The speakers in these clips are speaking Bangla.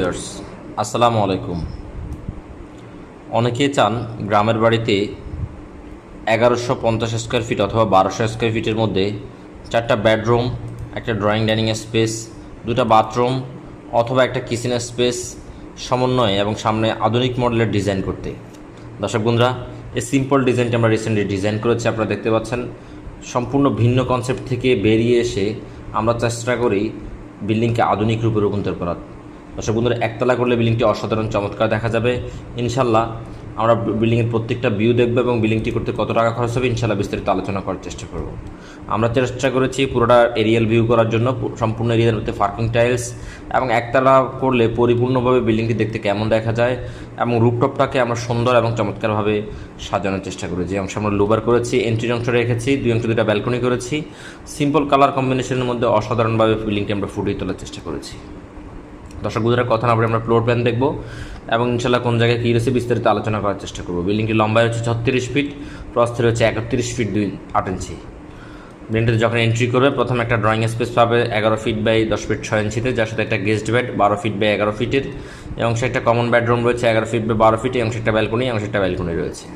ভিউয়ার্স, আসসালামু আলাইকুম। অনেকে চান গ্রামের বাড়িতে এগারোশো পঞ্চাশ স্কোয়ার ফিট অথবা বারোশো স্কোয়ার ফিটের মধ্যে চারটা বেডরুম একটা ড্রয়িং ডাইনিং স্পেস দুটা বাথরুম অথবা একটা কিচেন স্পেস সমন্বয়ে এবং সামনে আধুনিক মডেলের ডিজাইন করতে। দর্শক বন্ধুরা, এই সিম্পল ডিজাইনটি আমরা রিসেন্টলি ডিজাইন করেছি, আপনারা দেখতে পাচ্ছেন। সম্পূর্ণ ভিন্ন কনসেপ্ট থেকে বেরিয়ে এসে আমরা চেষ্টা করি বিল্ডিংকে আধুনিক রূপে রূপান্তর করার। দর্শক বন্ধুরা, একতলা করলে বিল্ডিংটি অসাধারণ, চমৎকার দেখা যাবে। ইনশাল্লাহ আমরা বিল্ডিংয়ের প্রত্যেকটা ভিউ দেখব এবং বিল্ডিংটি করতে কত টাকা খরচ হবে ইনশাল্লাহ বিস্তারিত আলোচনা করার চেষ্টা করব। আমরা চেষ্টা করেছি পুরোটা এরিয়াল ভিউ করার জন্য সম্পূর্ণ এরিয়ার মধ্যে পার্কিং টাইলস এবং একতলা করলে পরিপূর্ণভাবে বিল্ডিংটি দেখতে কেমন দেখা যায় এবং রুপটপটাকে আমরা সুন্দর এবং চমৎকারভাবে সাজানোর চেষ্টা করি যে অংশ আমরা লোবার করেছি এন্ট্রি অংশ রেখেছি, দুই অংশ দুটা ব্যালকনি করেছি। সিম্পল কালার কম্বিনেশনের মধ্যে অসাধারণভাবে বিল্ডিংটি আমরা ফুটিয়ে তোলার চেষ্টা করেছি। দর্শক বন্ধুরা, কথা না বলে আমরা ফ্লোর প্ল্যান দেখব এবং ইনশাল্লাহ কোন জায়গায় কী রয়েছে বিস্তারিত আলোচনা করার চেষ্টা করব। বিল্ডিংটি লম্বায় হচ্ছে ছত্রিশ ফিট প্রস্থের হচ্ছে একত্রিশ ফিট দুই আট ইঞ্চি বিল্ডিংটিতে যখন এন্ট্রি করবে, প্রথম একটা ড্রয়িং স্পেস পাবে এগারো ফিট বাই দশ ফিট ছয় ইঞ্চিতে যার সাথে একটা গেস্ট বেড বারো ফিট বাই এগারো ফিটের এবং সে একটা কমন বেডরুম রয়েছে এগারো ফিট বাই বারো ফিট এবং সেটা ব্যালকনি এবং সেটা ব্যালকনি রয়েছে।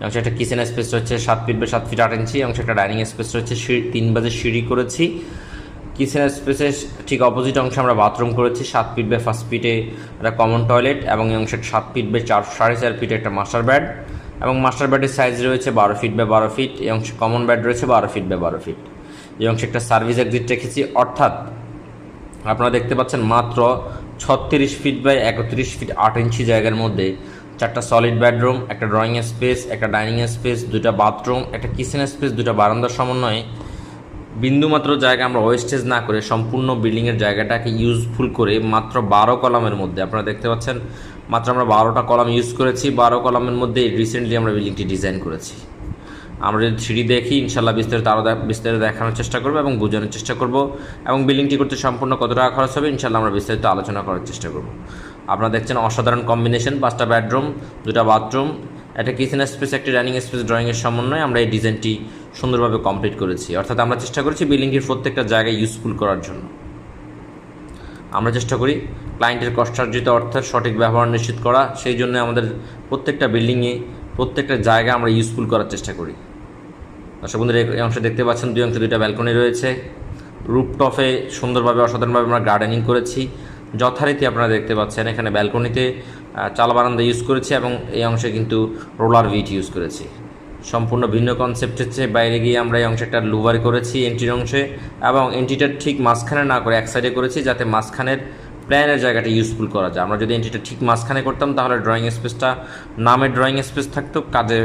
এবং সেটা কিচেন স্পেস রয়েছে সাত ফিট বাই সাত ফিট আট ইঞ্চি এবং সেটা ডাইনিং স্পেস রয়েছে তিন বাজে সিঁড়ি করেছি। কিচেন স্পেসের ঠিক অপোজিট অংশে আমরা বাথরুম করেছি। সাত ফিট বাই ফার্স্ট ফিটে একটা কমন টয়লেট এবং এই অংশের সাত ফিট বাই চার, সাড়ে চার ফিটে একটা মাস্টার বেড এবং মাস্টার বেডের সাইজ রয়েছে বারো ফিট বাই বারো ফিট এই অংশে কমন বেড রয়েছে বারো ফিট বাই বারো ফিট এই অংশে একটা সার্ভিস এক্সিট রেখেছি। অর্থাৎ আপনারা দেখতে পাচ্ছেন মাত্র ছত্রিশ ফিট বাই একত্রিশ ফিট আট ইঞ্চি জায়গার মধ্যে চারটা সলিড বেডরুম একটা ড্রয়িং স্পেস একটা ডাইনিং স্পেস দুটা বাথরুম একটা কিচেন স্পেস দুটা বারান্দার সমন্বয়ে বিন্দুমাত্র জায়গা আমরা ওয়েস্টেজ না করে সম্পূর্ণ বিল্ডিংয়ের জায়গাটাকে ইউজফুল করে মাত্র বারো কলামের মধ্যে, আপনারা দেখতে পাচ্ছেন, মাত্র আমরা বারোটা কলাম ইউজ করেছি, বারো কলামের মধ্যে রিসেন্টলি আমরা বিল্ডিংটি ডিজাইন করেছি। আমরা যদি থ্রি দেখি ইনশাল্লাহ বিস্তারিত আরও বিস্তারিত দেখানোর চেষ্টা করব এবং বোঝানোর চেষ্টা করব এবং বিল্ডিংটি করতে সম্পূর্ণ কত টাকা খরচ হবে ইনশাল্লাহ আমরা বিস্তারিত আলোচনা করার চেষ্টা করব। আপনারা দেখছেন অসাধারণ কম্বিনেশন পাঁচটা বেডরুম দুটা বাথরুম একটা কিচেন স্পেস একটা ডাইনিং স্পেস ড্রয়িংয়ের সমন্বয়ে আমরা এই ডিজাইনটি সুন্দরভাবে কমপ্লিট করেছি। অর্থাৎ আমরা চেষ্টা করেছি বিল্ডিংটির প্রত্যেকটা জায়গায় ইউজফুল করার জন্য। আমরা চেষ্টা করি ক্লায়েন্টের কষ্টার্জিত অর্থের সঠিক ব্যবহার নিশ্চিত করা, সেই জন্য আমাদের প্রত্যেকটা বিল্ডিংয়ে প্রত্যেকটা জায়গা আমরা ইউজফুল করার চেষ্টা করি। দর্শক বন্ধুরা, এই অংশে দেখতে পাচ্ছেন দুই অংশে দুইটা ব্যালকনি রয়েছে। রুপটপে সুন্দরভাবে অসাধারণভাবে আমরা গার্ডেনিং করেছি। যথারীতি আপনারা দেখতে পাচ্ছেন, এখানে ব্যালকনিতে চাল বারান্দা ইউজ করেছি এবং এই অংশে কিন্তু রোলার ভিট ইউজ করেছি। সম্পূর্ণ ভিন্ন কনসেপ্ট হচ্ছে, বাইরে গিয়ে আমরা এই অংশে একটা লুভার করেছি এন্ট্রির অংশে এবং এন্ট্রিটার ঠিক মাঝখানে না করে এক সাইডে করেছি যাতে মাঝখানের প্ল্যানের জায়গাটা ইউজফুল করা যায়। আমরা যদি এন্ট্রিটা ঠিক মাঝখানে করতাম তাহলে ড্রয়িং স্পেসটা নামের ড্রয়িং স্পেস থাকতো, কাজে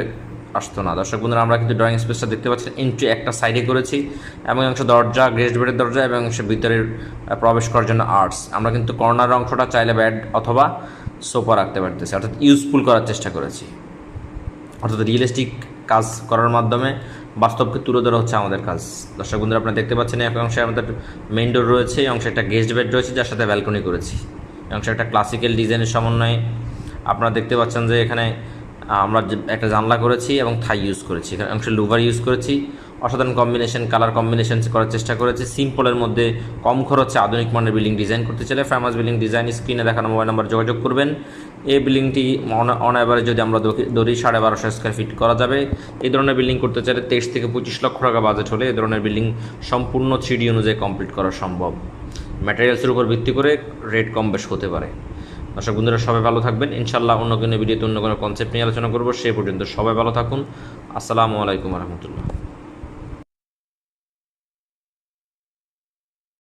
আসতো না। দর্শক বন্ধুরা, আমরা কিন্তু ড্রয়িং স্পেসটা দেখতে পাচ্ছি এন্ট্রি একটা সাইডে করেছি এবং অংশ দরজা গ্রেস্ট বেডের দরজা এবং অংশ ভিতরের প্রবেশ করার জন্য আর্টস আমরা কিন্তু কর্নার অংশটা চাইলে ব্যাড অথবা সোফা রাখতে পারতেছি, অর্থাৎ ইউজফুল করার চেষ্টা করেছি। অর্থাৎ রিয়েলিস্টিক কাজ করার মাধ্যমে বাস্তবকে তুলে ধরা হচ্ছে আমাদের কাজ। দর্শক বন্ধুরা, আপনারা দেখতে পাচ্ছেন এক অংশে আমাদের মেইন ডোর রয়েছে, এই অংশে একটা গেস্ট বেড রয়েছে, যার সাথে ব্যালকনি করেছি। এই অংশে একটা ক্লাসিক্যাল ডিজাইনের সমন্বয়ে আপনারা দেখতে পাচ্ছেন যে এখানে আমরা একটা জানলা করেছি এবং থাই ইউজ করেছি। এখানে অংশে লুভার ইউজ করেছি। অসাধারণ কম্বিনেশন কালার কম্বিনেশন করার চেষ্টা করেছে। সিম্পলের মধ্যে কম খরচে আধুনিক মানের বিল্ডিং ডিজাইন করতে চাইলে ফেমাস বিল্ডিং ডিজাইন স্ক্রিনে দেখানো মোবাইল নাম্বার যোগাযোগ করবেন। এই বিল্ডিংটি অন অ্যাভারেজ যদি আমরা ধরি সাড়ে বারোশো স্কোয়ার ফিট করা যাবে। এই ধরনের বিল্ডিং করতে চাইলে তেইশ থেকে পঁচিশ লক্ষ টাকা বাজেট হলে এই ধরনের বিল্ডিং সম্পূর্ণ থ্রিডি অনুযায়ী কমপ্লিট করা সম্ভব। ম্যাটেরিয়ালসের উপর ভিত্তি করে রেট কম বেশ হতে পারে। দর্শক বন্ধুরা, সবাই ভালো থাকবেন। ইনশাল্লাহ অন্য কোনো ভিডিওতে অন্য কোনো কনসেপ্ট নিয়ে আলোচনা করব। সে পর্যন্ত সবাই ভালো থাকুন। আসসালামু আলাইকুম রহমতুল্লাহ।